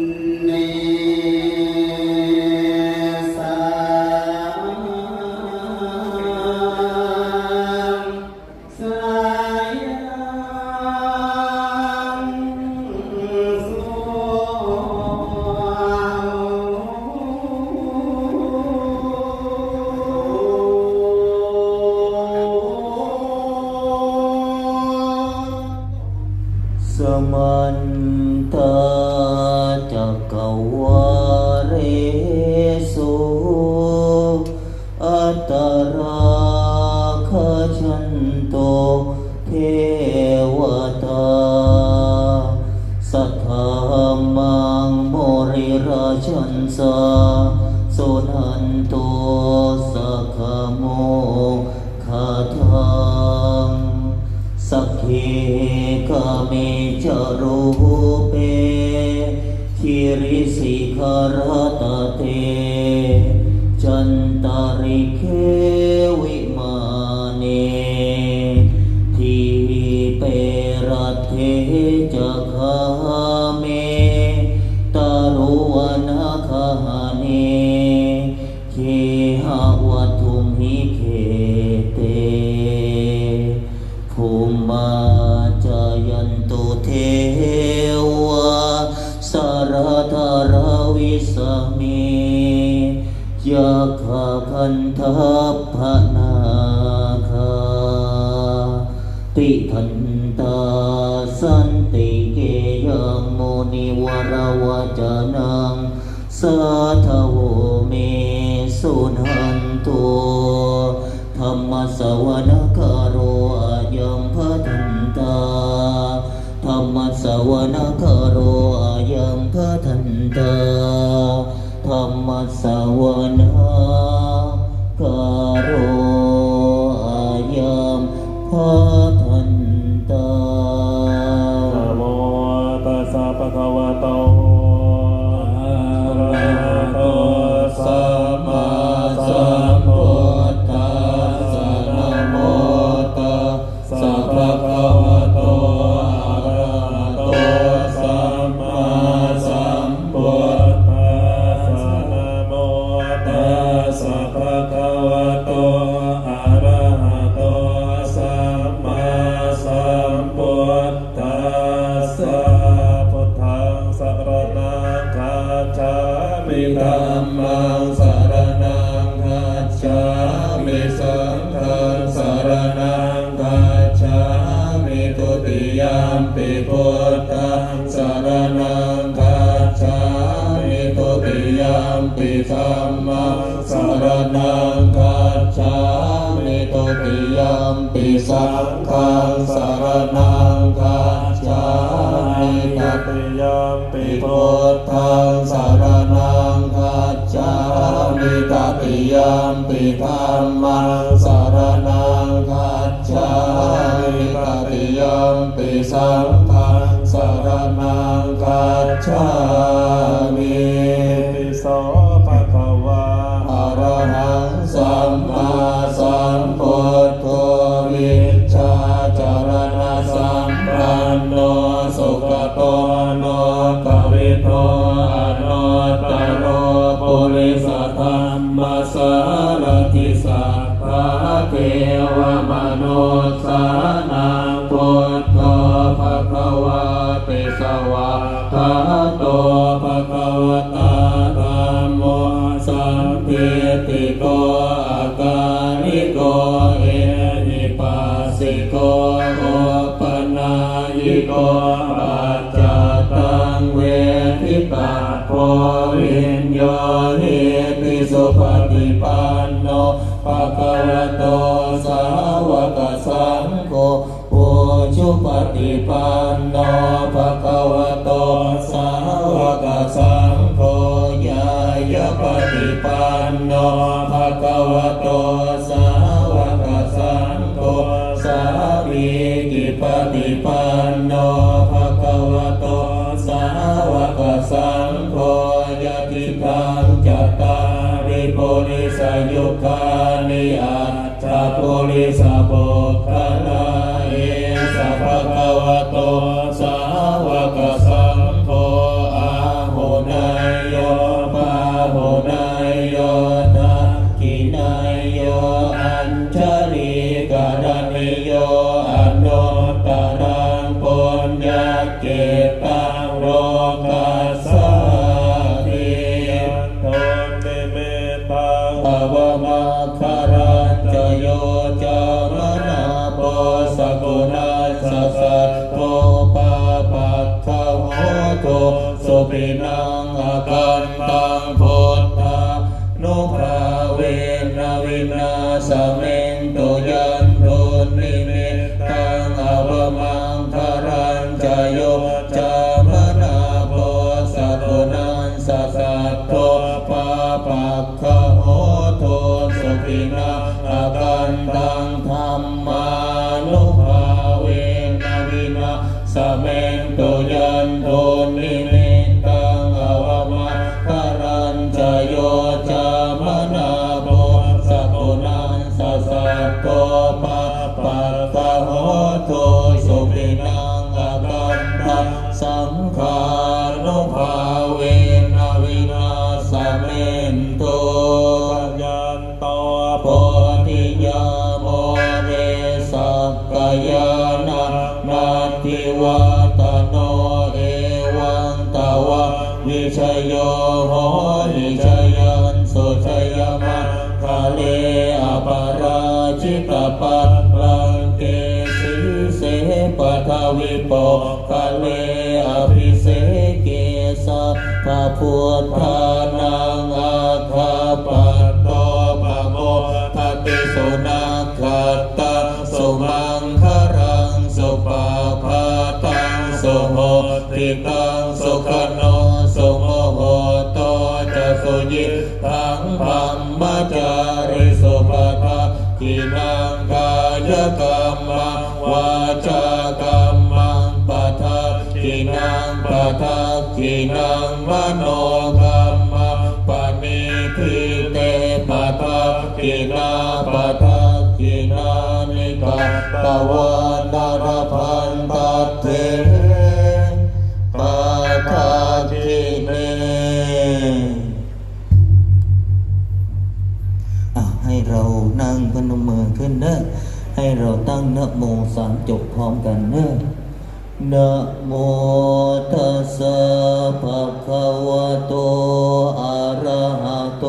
เริราชันสาสุนันโตสักโมคาทังสักเคกาเมจารุเปคิริสิขารตเต จันตาริเคาราวิสมียาคาคันทัพพนาคาติทันตาสันติเกยังโมนิวราวาจานังสาทโวเมสุนันโตธรรมสวนคารโรอายังพัทันตาธรรมสวนคารโร ยังพระทันตาธรรมสาวนาการโรอายามพระ ยามปิธัมมังสรณังคัจฉามิทุติยามปิสังฆังสรณังคัจฉามิตติยามปิพุทธังสรณังคัจฉามิตติยามปิธัมมังสรณังคัจฉามิตติยามปิสังฆังสรณังคัจฉา สารติสัพพะเทวมนุสสานังพุทโธภะคะวะเตสวะคาโตภะคะวะตาธัมโมสัมภิติโกอาการิโกเอหิปัสสิโกโอปนายิโก ปฏิปันโนภะคะวะโตสาวกสังโฆสาวีกิปฏิปันโนภะคะวะโตสาวกสังโฆยะติตังจัตตาริปุริสยุคานิอัตถปุริสปุคคลา ปวมาคารันจโยจานาปสกุณาสสัตโตปปัตถโหโตสปินังการตังพุานุภาเวนวินาสเม วัตโนเอวังตวะวิชยโยโหนิชยันสุชยมังคาเลอปาราชิตปัตรังเกสิเสปทวิปโปคาเลอภิเสเกสะพะพุทธานังอาากินังปะทากินังมโนกรรมปณิทิเตปะทากินาปะทากินานิกาตวันดารพันตัตเถปะทากิเนอะให้เรานั่งพนมมือขึ้นเนอะให้เราตั้งนโมสามจบพร้อมกันเนอะ นะโมตัสสะภะคะวะโต อะระหะโต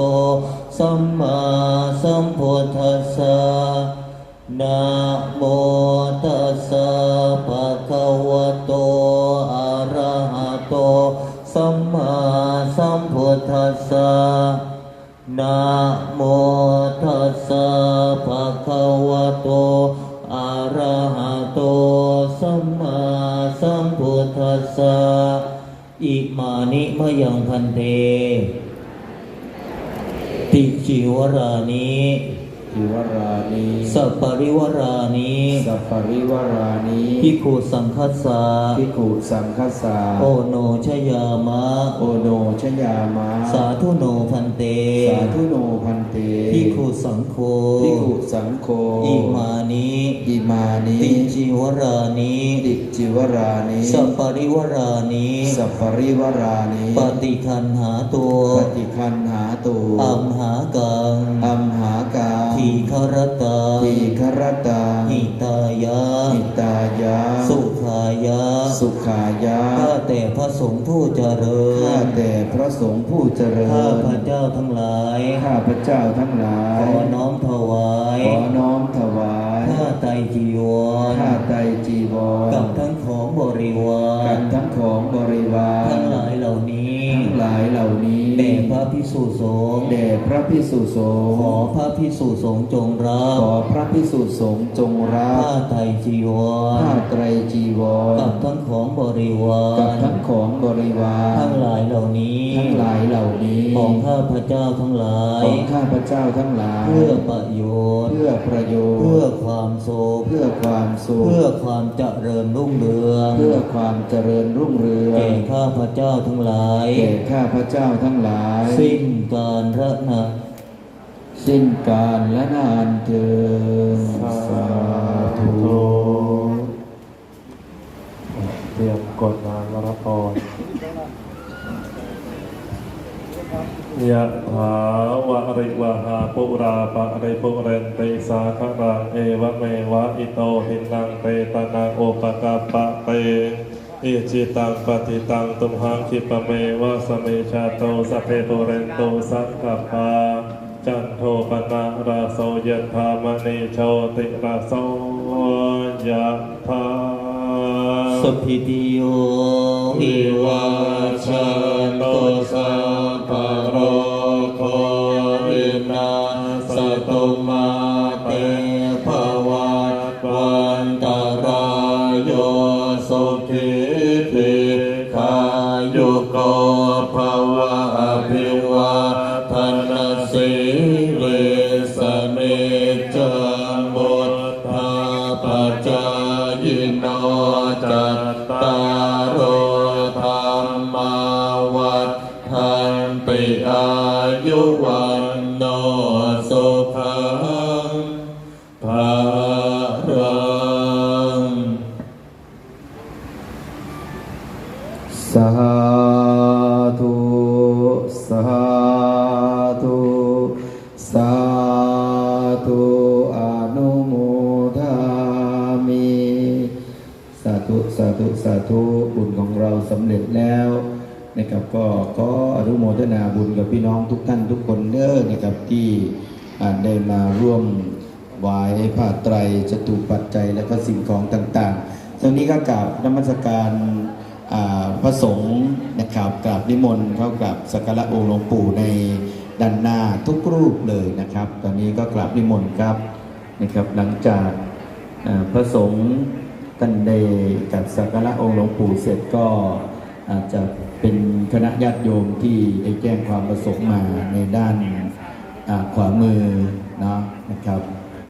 สัมมาสัมพุทธัสสะนะโมตัสสะภะคะวะโต อะระหะโต สัมมาสัมพุทธัสสะนะโม สะอิมานิมะยังพันเตติจิวรานิ อิวรานิสัปปริวรานิสัพปริวารานิพิกขุสังคัสสะภิกขุสังคัสสาโอโนชยามะ โอโนชยามะ สาธุโนพันเต สาธุโนพันเตพิกขุสังโฆภิกขุสังโฆอิมานิอิมานิติจิวรานิติจิวรานิสัปปริวรานิสัพปริวารานิปฏิคันหาตัวปฏิคันหาตูอัมหากังอัมหากังทีครตาทีครตังหิตายะหิตายะ สุขายะ สุขายะ ข้าแต่พระสงฆ์ผู้เจริข้าญแต่พระสงฆ์ผู้เจริข้าญพระเจ้าทั้งหลาย ข้าพระเจ้าทั้งหลาขยอน้อมถวาย ขอน้อมถวาย ข้าไตรจีวร ข้าไตรจีวร พระพิสุสงฆ์แด่พระพิสุสงฆ์ขอพระพิสุสงฆ์จงรับขอพระพิสุสงฆ์จงรัผ้าบไตรจีวรผ้าไตรจีวรกับทั้งของบริวากับรทั้งของบ ริวารทั้งหลายเหล่านี้ ทั้งหลายเหล่านี้ ของข้าพระเจ้าทั้งหลาย ของข้าพระเจ้าทั้งหลาย เพื่อประโยชน์ เพื่อประโยชน์ เพื่อความสุข เพื่อความสุข เพื่อความเจริญรุ่งเรือง เพื่อความเจริญรุ่งเรือง แก่ข้าพระเจ้าทั้งหลาย แก่ข้าพระเจ้าทั้งหลาย สิ้นการระนะสิ้นการและนานเทิน ยะถาวะริวหาปุราปะริปุเรนติสาครังเอวะเมวะอิโตหินังเปตานังโอปกาปะเตอิจิตังปฏิตังตุมหังคิปะเมวะสเมชาโตสพเพโตเรนโตสักขปาจันโทปนะราโสยะธามณีโชติราโสยะธาสุพิติโยวิวัชตุสัพ วัฏทันติอายุวันโนสุขังภารังสาธุสาธุสาธุอนุโมทามิสาธุสาธุสาธุบุญของเราสำเร็จแล้ว นะครับก็ขออนุโมทนาบุญกับพี่น้องทุกท่านทุกคนเด้อนะครับที่ได้มาร่วมไหว้ผ้าไตรจตุปัจจัยและก็สิ่งของต่างๆตรงนี้ก็กราบนมัสการพระสงฆ์นะครับกราบนิมนต์เข้ากราบสักการะองค์หลวงปู่ในด้านหน้าทุกรูปเลยนะครับ ตอนนี้ก็กราบนิมนต์ครับนะครับ หลังจากพระสงฆ์ท่านได้กับสักการะองค์หลวงปู่เสร็จก็อาจจะ เป็นคณะญาติโยมที่ได้แจ้งความประสงค์มาในด้านขวามือเนาะนะครับ